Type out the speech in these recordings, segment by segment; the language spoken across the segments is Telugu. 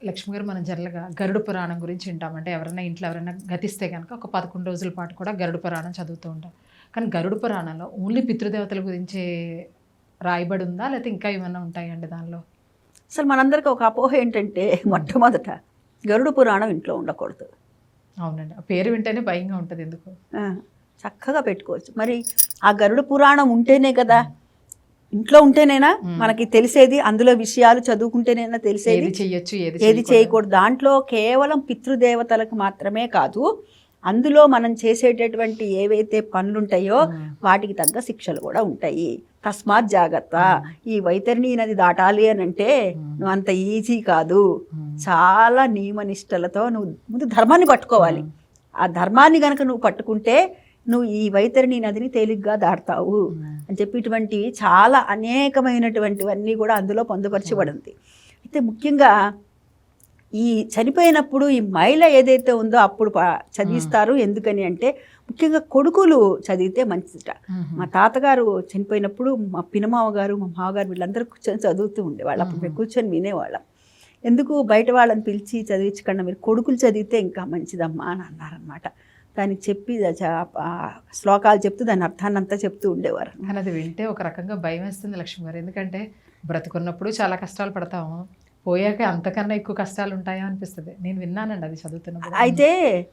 లక్ష్మి గారు మనం జనరల్గా గరుడ పురాణం గురించి వింటాం అంటే ఎవరైనా ఇంట్లో ఎవరైనా గతిస్తే కనుక ఒక పదకొండు రోజుల పాటు కూడా గరుడ పురాణం చదువుతూ ఉంటాం కానీ గరుడ పురాణంలో ఓన్లీ పితృదేవతల గురించే రాయబడి ఉందా లేకపోతే ఇంకా ఏమైనా ఉంటాయండి దానిలో? అసలు మనందరికీ ఒక అపోహ ఏంటంటే మొట్టమొదట గరుడ పురాణం ఇంట్లో ఉండకూడదు. అవునండి. ఆ పేరు వింటేనే భయంగా ఉంటుంది ఎందుకు. చక్కగా పెట్టుకోవచ్చు. మరి ఆ గరుడ పురాణం ఉంటేనే కదా ఇంట్లో ఉంటేనేనా మనకి తెలిసేది అందులో విషయాలు చదువుకుంటేనేనా తెలిసేది. ఏది చెయ్యొచ్చు ఏది చేయకూడదు. దాంట్లో కేవలం పితృదేవతలకు మాత్రమే కాదు అందులో మనం చేసేటటువంటి ఏవైతే పనులుంటాయో. వాటికి తగ్గ శిక్షలు కూడా ఉంటాయి. తస్మాత్ జాగ్రత్త. ఈ వైతరిణి నది దాటాలి అని అంటే నువ్వు అంత ఈజీ కాదు. చాలా నియమనిష్టలతో నువ్వు ముందు ధర్మాన్ని పట్టుకోవాలి. ఆ ధర్మాన్ని గనక నువ్వు పట్టుకుంటే నువ్వు ఈ వైతరిణి నదిని తేలిగ్గా దాటుతావు మ్మ్. అని చెప్పి ఇటువంటివి చాలా అనేకమైనటువంటివన్నీ కూడా అందులో పొందుపరచబడింది. అయితే ముఖ్యంగా ఈ చనిపోయినప్పుడు ఈ మహిళ ఏదైతే ఉందో అప్పుడు చదివిస్తారు. ఎందుకని అంటే ముఖ్యంగా కొడుకులు చదివితే మంచిదిట. మా తాతగారు చనిపోయినప్పుడు మా పినమావ గారు మా మామగారు వీళ్ళందరూ కూర్చొని చదువుతూ ఉండేవాళ్ళు. అప్పుడు మేము కూర్చొని వినేవాళ్ళం. ఎందుకు బయట వాళ్ళని పిలిచి చదివించకుండా మీరు కొడుకులు చదివితే ఇంకా మంచిదమ్మా అని అన్నారనమాట దానికి చెప్పి శ్లోకాలు చెప్తూ దాని అర్థాన్ని అంతా చెప్తూ ఉండేవారు. కానీ అది వింటే ఒక రకంగా భయం వేస్తుంది లక్ష్మి గారు. ఎందుకంటే బ్రతుకున్నప్పుడు చాలా కష్టాలు పడతాము. పోయాక అంతకన్నా ఎక్కువ కష్టాలు ఉంటాయా అనిపిస్తుంది. నేను విన్నానండి అది చదువుతున్నప్పుడు. అయితే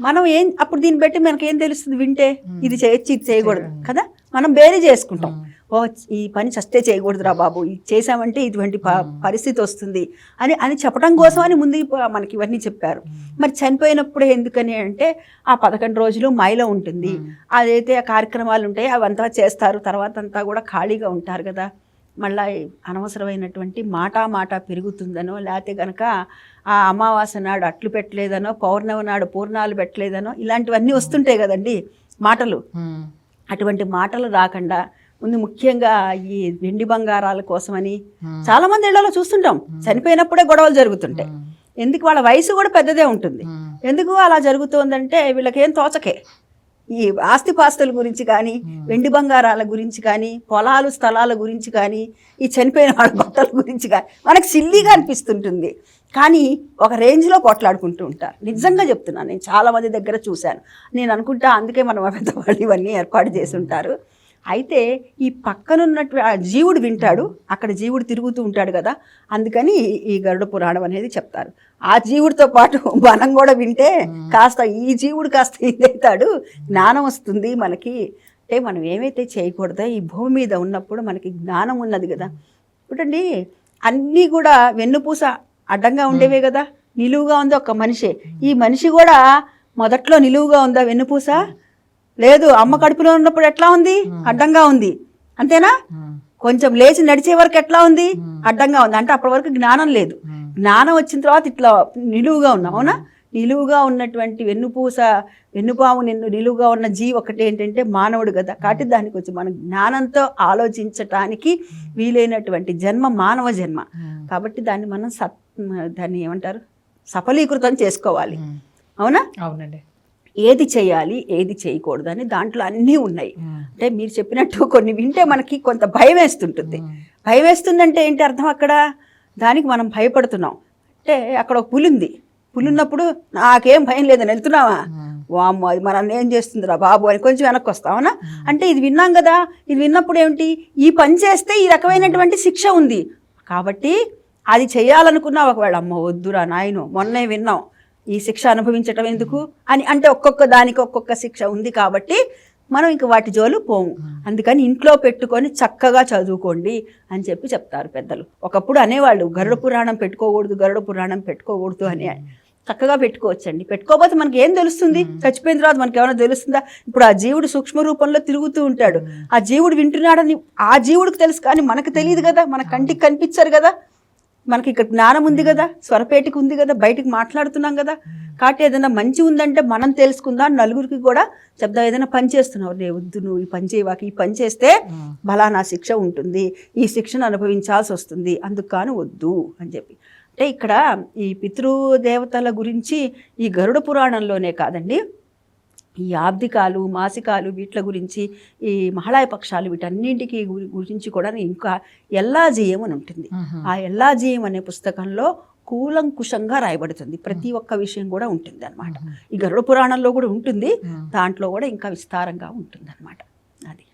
మనం ఏం అప్పుడు దీన్ని బట్టి మనకి ఏం తెలుస్తుంది వింటే? ఇది చేయొచ్చు ఇది చేయకూడదు. కదా? మనం బేరీ చేసుకుంటాం. ఓ ఈ పని చస్తే చేయకూడదురా బాబు. ఇది చేసామంటే ఇటువంటి మ్మ్. పరిస్థితి వస్తుంది. అని అని చెప్పడం కోసం అని ముందు మనకి ఇవన్నీ చెప్పారు. మరి చనిపోయినప్పుడు ఎందుకని అంటే ఆ పదకొండు రోజులు మైల ఉంటుంది. మ్మ్. అదైతే ఆ కార్యక్రమాలు ఉంటాయి అవంతా చేస్తారు. తర్వాత అంతా కూడా ఖాళీగా ఉంటారు కదా. మళ్ళీ అనవసరమైనటువంటి మాటా మాట పెరుగుతుందనో లేకపోతే కనుక ఆ అమావాస్య నాడు అట్లు పెట్టలేదనో పౌర్ణమి నాడు పూర్ణాలు పెట్టలేదనో ఇలాంటివన్నీ వస్తుంటాయి కదండి మాటలు. అటువంటి మాటలు రాకుండా ముందు ముఖ్యంగా ఈ వెండి బంగారాల కోసమని. చాలా మంది ఇళ్ళలో చూస్తుంటాం. చనిపోయినప్పుడే గొడవలు జరుగుతుంటాయి. ఎందుకు వాళ్ళ వయసు కూడా పెద్దదే ఉంటుంది. ఎందుకు అలా జరుగుతోందంటే వీళ్ళకేం తోచకే. ఈ ఆస్తిపాస్తుల గురించి కానీ వెండి బంగారాల గురించి కానీ పొలాలు స్థలాల గురించి కానీ ఈ చనిపోయిన వాళ్ళ బట్టల గురించి కానీ మనకు సిల్లీగా అనిపిస్తుంటుంది. కానీ ఒక రేంజ్లో కొట్లాడుకుంటూ ఉంటారు. నిజంగా చెప్తున్నాను నేను చాలా మంది దగ్గర చూశాను. నేను అనుకుంటా అందుకే మనం పెద్దవాళ్ళు ఇవన్నీ ఏర్పాటు చేసి ఉంటారు. అయితే ఈ పక్కనున్నట్టు జీవుడు వింటాడు అక్కడ జీవుడు తిరుగుతూ ఉంటాడు కదా అందుకని ఈ గరుడ పురాణం అనేది చెప్తారు. ఆ జీవుడితో పాటు మనం కూడా వింటే కాస్త ఈ జీవుడు కాస్త ఇదవుతాడు జ్ఞానం వస్తుంది మనకి. అంటే మనం ఏమైతే చేయకూడదో ఈ భూమి మీద ఉన్నప్పుడు మనకి జ్ఞానం ఉన్నది కదా. ఇప్పుడండి అన్నీ కూడా వెన్నుపూస అడ్డంగా ఉండేవే కదా నిలువుగా ఉంది ఒక మనిషి. ఈ మనిషి కూడా మొదట్లో నిలువుగా ఉందా వెన్నుపూస? లేదు అమ్మ కడుపులో ఉన్నప్పుడు ఎట్లా ఉంది? అడ్డంగా ఉంది. అంతేనా. కొంచెం లేచి నడిచే వరకు ఎట్లా ఉంది? అడ్డంగా ఉంది. అంటే అప్పటి వరకు జ్ఞానం లేదు. జ్ఞానం వచ్చిన తర్వాత ఇట్లా నిలువుగా ఉన్నాం అవునా? నిలువుగా ఉన్నటువంటి వెన్నుపూస వెన్నుపాము నిన్ను నిలువుగా ఉన్న జీవి ఒకటి ఏంటంటే మానవుడు కదా. కాబట్టి దానికి వచ్చి మన జ్ఞానంతో ఆలోచించటానికి వీలైనటువంటి జన్మ మానవ జన్మ. కాబట్టి దాన్ని మనం సత్ దాన్ని ఏమంటారు? సఫలీకృతం చేసుకోవాలి. అవునా? అవునండి. ఏది చేయాలి ఏది చేయకూడదు అని దాంట్లో అన్నీ ఉన్నాయి. అంటే మీరు చెప్పినట్టు కొన్ని వింటే మనకి కొంత భయం వేస్తుంటుంది. భయం వేస్తుందంటే ఏంటి అర్థం అక్కడ? దానికి మనం భయపడుతున్నాం. అంటే అక్కడ ఒక పులి ఉంది. పులి ఉన్నప్పుడు నాకేం భయం లేదని వెళ్తున్నావా? మ్మ్. వామ్మో అది మనల్ని ఏం చేస్తుందిరా బాబు అని కొంచెం వెనక్కి వస్తావునా అంటే ఇది విన్నాం కదా ఇది విన్నప్పుడు ఏమిటి? ఈ పని చేస్తే ఈ రకమైనటువంటి శిక్ష ఉంది. కాబట్టి అది చేయాలనుకున్నావు ఒకవేళ అమ్మ వద్దురా నాయను మొన్నే విన్నాం. ఈ శిక్ష అనుభవించటం ఎందుకు అని అంటే ఒక్కొక్క దానికి ఒక్కొక్క శిక్ష ఉంది కాబట్టి మనం ఇంక వాటి జోలు పోము. అందుకని ఇంట్లో పెట్టుకొని చక్కగా చదువుకోండి అని చెప్పి చెప్తారు పెద్దలు. ఒకప్పుడు అనేవాళ్ళు గరుడ పురాణం పెట్టుకోకూడదు గరుడ పురాణం పెట్టుకోకూడదు అని చక్కగా పెట్టుకోవచ్చండి. పెట్టుకోకపోతే మనకి ఏం తెలుస్తుంది? చచ్చిపోయిన తర్వాత మనకి ఏమైనా తెలుస్తుందా? ఇప్పుడు ఆ జీవుడు సూక్ష్మ రూపంలో తిరుగుతూ ఉంటాడు. ఆ జీవుడు వింటున్నాడని ఆ జీవుడికి తెలుసు కానీ మనకు తెలియదు కదా మన కంటికి కనిపించరు కదా. మనకి ఇక్కడ జ్ఞానం ఉంది కదా స్వరపేటికి ఉంది కదా బయటికి మాట్లాడుతున్నాం కదా. కాబట్టి ఏదైనా మంచి ఉందంటే మనం తెలుసుకుందాం నలుగురికి కూడా చెప్దాం ఏదైనా పని చేస్తున్నావు రే వద్దు నువ్వు ఈ పని చేయవాక ఈ పని చేస్తే. బలానా శిక్ష ఉంటుంది ఈ శిక్షను అనుభవించాల్సి వస్తుంది అందుకు కాను వద్దు అని చెప్పి. అంటే ఇక్కడ ఈ పితృదేవతల గురించి ఈ గరుడ పురాణంలోనే కాదండి ఈ ఆబ్దికాలు మాసికాలు వీటి గురించి ఈ మహళాయ పక్షాలు వీటన్నింటికి గురి- గురించి కూడా ఇంకా ఎల్లాజీయం అని ఉంటుంది. ఆ ఎల్లాజీయం అనే పుస్తకంలో కూలంకుషంగా రాయబడుతుంది. ప్రతి ఒక్క విషయం కూడా ఉంటుంది అనమాట ఈ గరుడ పురాణంలో కూడా ఉంటుంది. దాంట్లో కూడా ఇంకా విస్తారంగా ఉంటుంది అనమాట అది.